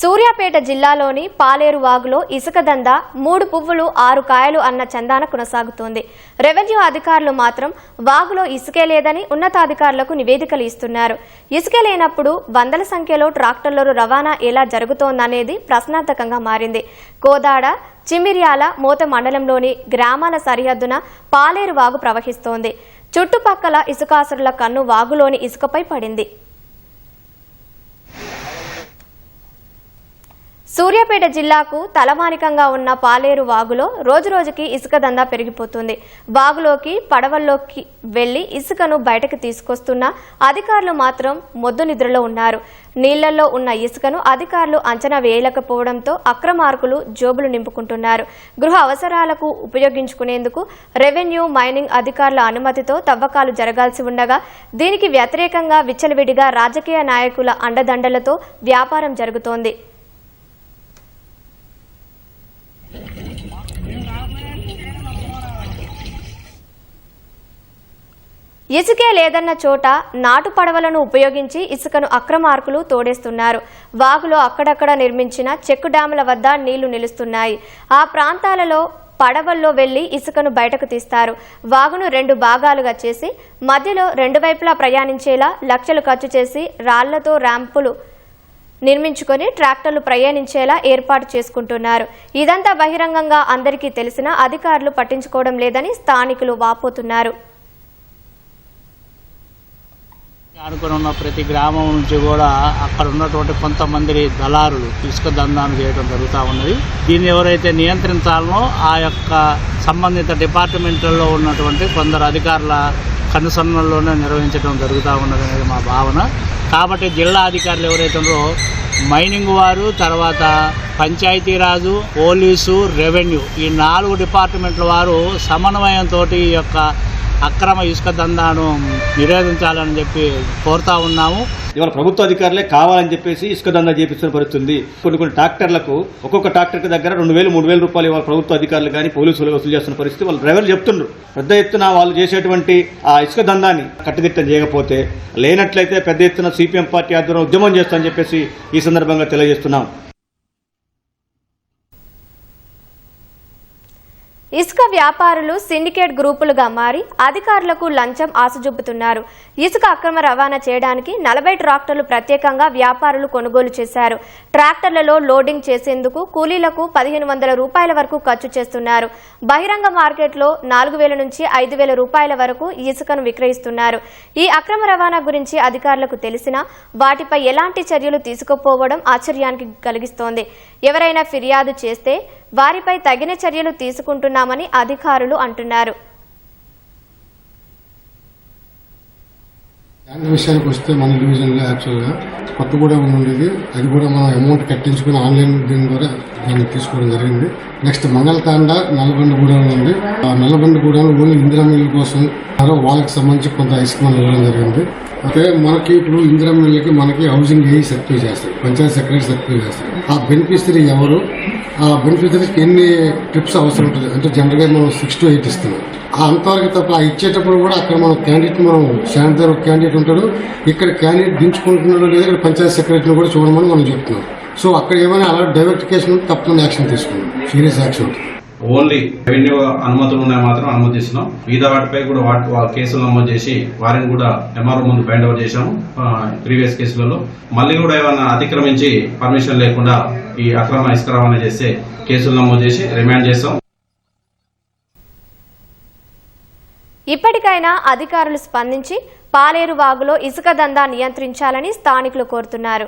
సూర్యాపేట జిల్లాలోని పాలేరు వాగులో ఇసుక దంద మూడు పువ్వులు ఆరు కాయలు అన్న చందాన కొనసాగుతోంది. రెవెన్యూ అధికారులు మాత్రం వాగులో ఇసుకే లేదని ఉన్నతాధికారులకు నివేదికలు ఇస్తున్నారు. ఇసుక లేనప్పుడు వందల సంఖ్యలో ట్రాక్టర్లు రవాణా ఎలా జరుగుతోందనేది ప్రశ్నార్థకంగా మారింది. కోదాడ చిమిర్యాల మోత మండలంలోని గ్రామాల సరిహద్దున పాలేరు వాగు ప్రవహిస్తోంది. చుట్టుపక్కల ఇసుకాసురుల కన్ను వాగులోని ఇసుకపై పడింది. సూర్యాపేట జిల్లాకు తలమానికంగా ఉన్న పాలేరు వాగులో రోజురోజుకి ఇసుక దందా పెరిగిపోతుంది. వాగులోకి పడవల్లోకి వెళ్ళి ఇసుకను బయటకు తీసుకొస్తున్న అధికారులు మాత్రం మొద్దు నిద్రలో ఉన్నారు. నీళ్ళలో ఉన్న ఇసుకను అధికారులు అంచనా వేయలేకపోవడంతో అక్రమార్కులు జోబులు నింపుకుంటున్నారు. గృహ అవసరాలకు ఉపయోగించుకునేందుకు రెవెన్యూ మైనింగ్ అధికారుల అనుమతితో తవ్వకాలు జరగాల్సి ఉండగా దీనికి వ్యతిరేకంగా విచ్చలవిడిగా రాజకీయ నాయకుల అండదండలతో వ్యాపారం జరుగుతోంది. ఇసుకే లేదన్న చోట నాటు పడవలను ఉపయోగించి ఇసుకను అక్రమార్కులు తోడేస్తున్నారు. వాగులో అక్కడక్కడ నిర్మించిన చెక్కు డ్యాముల వద్ద నీళ్ళు నిలుస్తున్నాయి. ఆ ప్రాంతాలలో పడవల్లో వెళ్ళి ఇసుకను బయటకు తీస్తారు. వాగును రెండు భాగాలుగా చేసి మధ్యలో రెండు వైపులా ప్రయాణించేలా లక్షలు ఖర్చు చేసి రాళ్ళతో ర్యాంపులు నిర్మించుకొని ట్రాక్టర్లు ప్రయాణించేలా ఏర్పాటు చేసుకుంటున్నారు. ఇదంతా బహిరంగంగా అందరికీ తెలిసినా అధికారులు పట్టించుకోవడం లేదని స్థానికులు వాపోతున్నారు. ఆనుకొని ఉన్న ప్రతి గ్రామం నుంచి కూడా అక్కడ ఉన్నటువంటి కొంతమంది దళారులు ఇసుక దందాను చేయడం జరుగుతూ ఉన్నది. దీన్ని ఎవరైతే నియంత్రించాలనో ఆ యొక్క సంబంధిత డిపార్ట్మెంట్లలో ఉన్నటువంటి కొందరు అధికారుల కనుసన్నల్లోనే నిర్వహించడం జరుగుతూ ఉన్నది అనేది మా భావన. కాబట్టి జిల్లా అధికారులు ఎవరైతే ఉన్నారో మైనింగ్ వారు తర్వాత పంచాయతీరాజు పోలీసు రెవెన్యూ ఈ నాలుగు డిపార్ట్మెంట్ల వారు సమన్వయంతో ఈ యొక్క అక్రమ ఇసుక దందాను నిరోధించాలని చెప్పి కోరుతా ఉన్నాము. ఇవాళ ప్రభుత్వ అధికారులే కావాలని చెప్పేసి ఇసుక దందా చేపిస్తున్న పరిస్థితుంది. కొన్ని కొన్ని ట్రాక్టర్లకు ఒక్కొక్క ట్రాక్టర్కి దగ్గర రెండు వేలు మూడు వేల రూపాయలు ఇవాళ ప్రభుత్వ అధికారులు కానీ పోలీసులు వసూలు చేస్తున్న పరిస్థితి వాళ్ళు డ్రైవర్లు చెప్తున్నారు పెద్ద ఎత్తున వాళ్ళు చేసేటువంటి ఆ ఇసుక దందాన్ని కట్టుదిట్టం చేయకపోతే లేనట్లయితే పెద్ద ఎత్తున సిపిఎం పార్టీ ఆధ్వర్యంలో ఉద్యమం చేస్తామని చెప్పేసి ఈ సందర్భంగా తెలియజేస్తున్నాం. ఇసుక వ్యాపారులు సిండికేట్ గ్రూపులుగా మారి అధికారులకు లంచం ఆశజూపుతున్నారు ఇసుక అక్రమ రవాణా చేయడానికి నలభై ట్రాక్టర్లు ప్రత్యేకంగా వ్యాపారులు కొనుగోలు చేశారు. ట్రాక్టర్లలో లోడింగ్ చేసేందుకు కూలీలకు పదిహేను వందల రూపాయల వరకు ఖర్చు చేస్తున్నారు. బహిరంగ మార్కెట్లో నాలుగు వేల నుంచి ఐదు వేల రూపాయల వరకు ఇసుకను విక్రయిస్తున్నారు. ఈ అక్రమ రవాణా గురించి అధికారులకు తెలిసినా వాటిపై ఎలాంటి చర్యలు తీసుకుపోవడం ఆశ్చర్యానికి కలిగిస్తోంది. ఎవరైనా ఫిర్యాదు చేస్తే వారిపై తగిన చర్యలు తీసుకుంటున్నామని అధికారులు అంటున్నారు. ట్యాంక్ విషయానికి వస్తే మన డివిజన్లో యాక్చువల్గా కొత్తగూడెం ఉండేది. అది కూడా మనం అమౌంట్ కట్టించుకుని ఆన్లైన్ దీని ద్వారా దాన్ని తీసుకోవడం జరిగింది. నెక్స్ట్ మంగళతాండ నల్లబండగూడెం ఉంది. ఆ నల్లబండగూడెం ఓన్లీ ఇందిరా మిల్లు కోసం మరో వాళ్ళకి సంబంధించి కొంత ఇసుక ఇవ్వడం జరిగింది. అయితే మనకి ఇప్పుడు ఇందిరా మిల్లుకి మనకి హౌసింగ్ ఏ సర్టిఫై చేస్తారు పంచాయత్ సెక్రటరీ సర్టిఫై చేస్తారు ఆ బెనిఫిషరీ ఎవరు? ఆ బెనిఫిషరీకి ఎన్ని ట్రిప్స్ అవసరం ఉంటుంది? అంటే జనరల్గా మనం సిక్స్ టు ఎయిట్ ఇస్తున్నాం. అంతవరకు తప్ప ఇచ్చేటప్పుడు కూడా అక్కడ మనం క్యాండిడేట్ మనం శానిటర్ దగ్గర క్యాండిడేట్ ఉంటాడు. ఇక్కడ క్యాండిడేట్ దించుకుంటున్నాడు లేదా ఇక్కడ పంచాయత్ సెక్రటరీని కూడా చూడమని మనం చెప్తున్నాం. సో అక్కడ ఏమైనా అలా డైవర్టికేషన్ తప్పకుండా యాక్షన్ తీసుకున్నాం సీరియస్ యాక్షన్. ఓన్లీ రెవెన్యూ అనుమతులు ఉన్నాయి మాత్రం అనుమతిస్తున్నాం. మిగతా వాటిపై కూడా వాటి కేసులు నమోదు చేసి వారిని కూడా ఎంఆర్ఓ ముందు బైండ్ అవుట్ చేశాము ప్రీవియస్ కేసులలో. మళ్ళీ కూడా ఏమైనా అతిక్రమించి పర్మిషన్ లేకుండా ఈ అక్రమ ఇసుక చేస్తే కేసులు నమోదు చేసి రిమాండ్ చేస్తాం. ఇప్పటికైనా అధికారులు స్పందించి పాలేరు వాగులో ఇసుక దందా నియంత్రించాలని స్థానికులు కోరుతున్నారు.